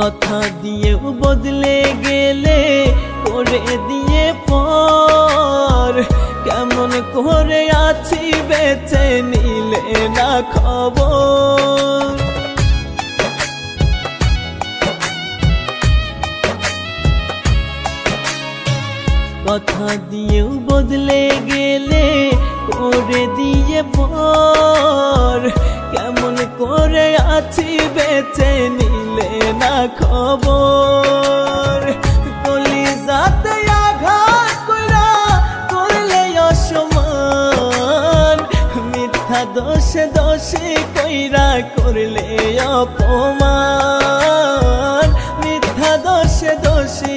কথা দিয়েও বদলে গেলে, করে দিয়ে পর। কেমন করে আছি বেঁচে নিলে না খবর? কথা দিয়েও বদলে গেলে, করে দিয়ে পর। খবর। গলি যাতে আঘাত কইরা করলে অসমান মিথ্যা দোষে দোষে কইরা করলে অপমান। মিথ্যা দোষে দোষী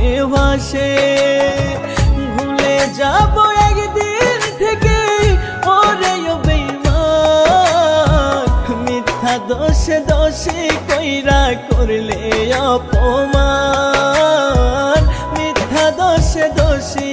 ভাসে ভুলে যাব একদিন থেকে, ওরে মিথ্যা দোষে দোষে কইরা করলে অপমান। মিথ্যা দোষে দোষী